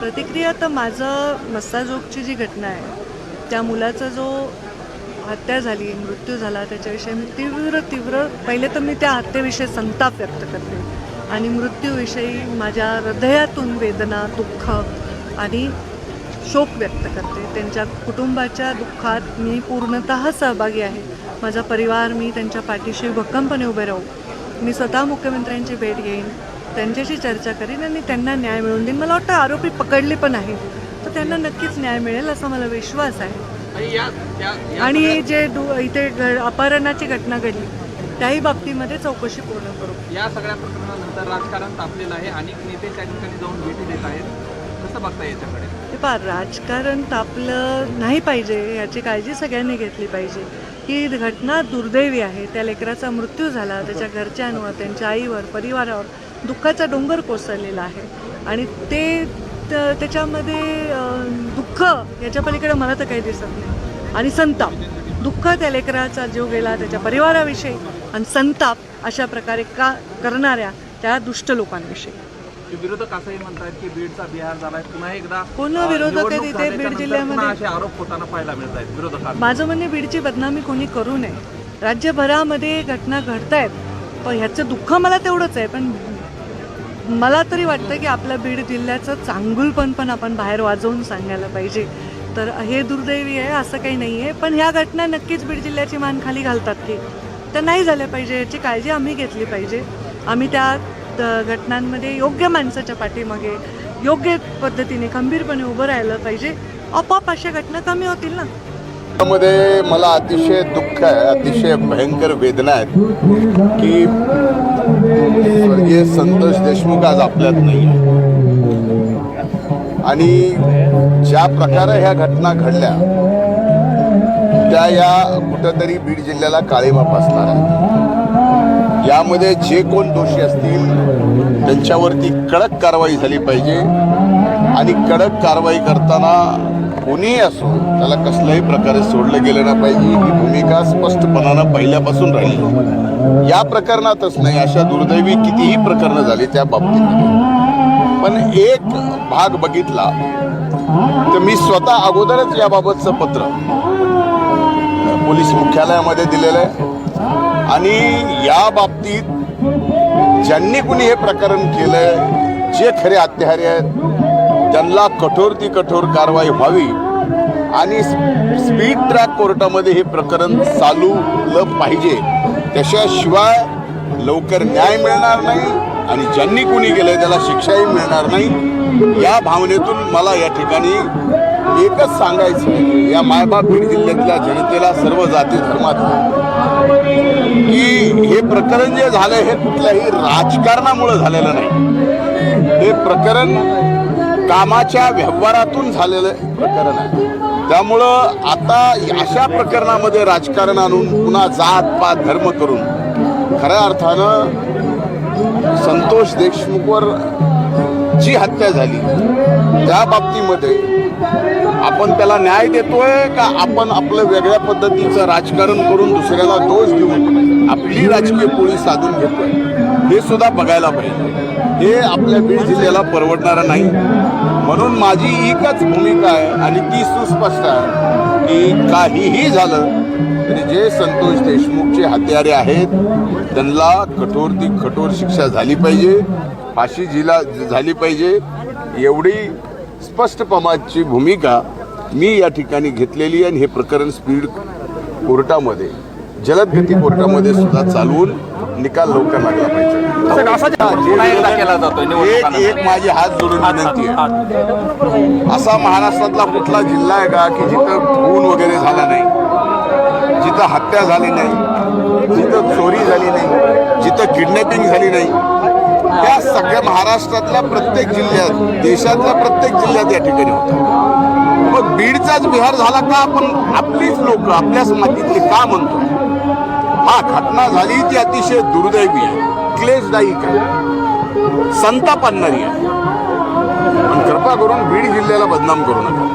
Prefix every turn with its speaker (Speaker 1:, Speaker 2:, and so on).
Speaker 1: प्रतिक्रिया तर माझं मस्साजोगची जी घटना आहे त्या मुलाचा जो हत्या झाली मृत्यू झाला त्याच्याविषयी मी तीव्र तीव्र पहिले तर मी त्या हत्येविषयी संताप व्यक्त करते. आणि मृत्यूविषयी माझ्या हृदयातून वेदना दुःख आणि शोक व्यक्त करते. त्यांच्या कुटुंबाच्या दुःखात मी पूर्णतः सहभागी आहे. माझा परिवार मी त्यांच्या पाठीशी भक्कमपणे उभे राहू. मी स्वतः मुख्यमंत्र्यांची भेट घेईन. त्यांच्याशी चर्चा करीन आणि त्यांना न्याय मिळवून देईन. मला वाटतं आरोपी पकडले पण आहेत. तर त्यांना नक्कीच न्याय मिळेल असा मला विश्वास आहे.
Speaker 2: आणि
Speaker 1: जे इथे अपहरणाची घटना घडली त्याही बाबतीमध्ये चौकशी पूर्ण करू.
Speaker 2: या सगळ्या प्रकरणानंतर राजकारण तापलेलं आहे. अनेक नेते त्या ठिकाणी जाऊन भेटी देत आहेत. कसं बघता याच्याकडे?
Speaker 1: हे पहा राजकारण तापलं नाही पाहिजे याची काळजी सगळ्यांनी घेतली पाहिजे. ही घटना दुर्दैवी आहे. त्या लेकराचा मृत्यू झाला त्याच्या घरच्यांवर त्यांच्या आईवर परिवारावर. दुःखाचा डोंगर कोसळलेला आहे. आणि ते त्याच्यामध्ये दुःख याच्या पलीकडे मला तर काही दिसत नाही. आणि संताप. दुःख त्या लेकराचा जीव गेला त्याच्या परिवाराविषयी आणि संताप अशा प्रकारे का करणाऱ्या त्या दुष्ट लोकांविषयी.
Speaker 2: विरोधक असंही म्हणतात की बीडचा बिहार झालाय. पुन्हा एकदा
Speaker 1: कोण विरोधक इथे
Speaker 2: झाल्याच्या
Speaker 1: बीड जिल्ह्यामध्ये?
Speaker 2: असे आरोप होताना पाहायला मिळत आहेत विरोधकांना.
Speaker 1: माझं म्हणणे बीडची बदनामी कोणी करू नये. राज्यभरामध्ये घटना घडत आहेत पण ह्याचं दुःख मला तेवढंच आहे. पण मला तरी वाटतं की आपल्या बीड जिल्ह्याचं चांगुलपण पण आपण बाहेर वाजवून सांगायला पाहिजे. तर हे दुर्दैवी आहे असं काही नाही आहे पण ह्या घटना नक्कीच बीड जिल्ह्याची मान खाली घालतात की त्या नाही झाल्या पाहिजे याची काळजी आम्ही घेतली पाहिजे. आम्ही त्या द- घटनांमध्ये योग्य माणसाच्या पाठीमागे योग्य पद्धतीने खंबीरपणे उभं राहिलं पाहिजे. आपोआप अशा घटना कमी होतील ना?
Speaker 3: मध्ये मला अतिशय दुःख आहे अतिशय भयंकर वेदना आहेत की स्वर्गीय संतोष देशमुख आज आपल्यात नाही आणि ज्या प्रकारे ह्या घटना घडल्या त्या या कुठंतरी बीड जिल्ह्याला काळीमा फासणार आहेत. यामध्ये जे कोण दोषी असतील त्यांच्यावरती कडक कारवाई झाली पाहिजे. आणि कडक कारवाई करताना कोणीही असो त्याला कसल्याही प्रकारे सोडलं गेलं ना पाहिजे. ही भूमिका स्पष्टपणानं पहिल्यापासून राहिली या प्रकरणातच नाही अशा दुर्दैवी कितीही प्रकरणं झाली त्या बाबतीत पण एक भाग बघितला तर मी स्वतः अगोदरच याबाबतचं पत्र पोलीस मुख्यालयामध्ये दिलेलं आहे. आणि या बाबतीत ज्यांनी कुणी हे प्रकरण केलंय जे खरे हत्यारे आहेत त्यांना कठोर ती कठोर कारवाई व्हावी. आणि स्पीड ट्रॅक कोर्टामध्ये हे प्रकरण चालूलं पाहिजे. त्याच्याशिवाय लवकर न्याय मिळणार नाही आणि ज्यांनी कुणी केलंय त्याला शिक्षाही मिळणार नाही. या भावनेतून मला या ठिकाणी एकच सांगायचं या मायबाप बीड जिल्ह्यातल्या जनतेला सर्व जाती धर्मात की हे प्रकरण जे झालं हे कुठल्याही राजकारणामुळे झालेलं नाही. हे प्रकरण कामाच्या व्यवहारातून झालेलं प्रकरण आहे. त्यामुळं आता अशा प्रकरणामध्ये राजकारण आणून पुन्हा जात पात धर्म करून खऱ्या अर्थानं संतोष देशमुखवर जी हत्या झाली त्या बाबतीमध्ये आपण त्याला न्याय देतोय का आपण आपलं वेगळ्या पद्धतीचं राजकारण करून दुसऱ्याला दोष देऊन आपली राजकीय पोळी साधून घेतोय? हे सुद्धा बघायला पाहिजे. हे आपल्या बीड जिल्ह्याला परवडणारं नाही. म्हणून माझी एकच भूमिका आहे आणि ती सुस्पष्ट आहे की काहीही झालं तरी जे संतोष देशमुखचे हत्यारे आहेत त्यांना कठोर ती कठोर शिक्षा झाली पाहिजे फाशी जिला झाली पाहिजे. एवढी स्पष्टपमाची भूमिका मी या ठिकाणी घेतलेली आहे आणि हे प्रकरण स्पीड कोर्टामध्ये जलदगती कोर्टामध्ये सुद्धा चालवून निकाल लवकर लागला पाहिजे. एक. एक माझी हात जोडून विनंती आहे. असा महाराष्ट्रातला कुठला जिल्हा आहे का की जिथं खून वगैरे झाला नाही? जिथं हत्या झाली नाही? जिथं चोरी झाली नाही? जिथं किडनॅपिंग झाली नाही? त्या सगळ्या महाराष्ट्रातल्या प्रत्येक जिल्ह्यात देशातल्या प्रत्येक जिल्ह्यात या ठिकाणी होतं. मग बीडचाच बिहार झाला का आपण आपलीच लोक आपल्याच मातीतली का म्हणतो? हा घटना झाली ती अतिशय दुर्दैवी आहे. क्लेशदायक आहे संताप आणणारी आहे पण कृपा करून बीड जिल्ह्याला बदनाम करू नका.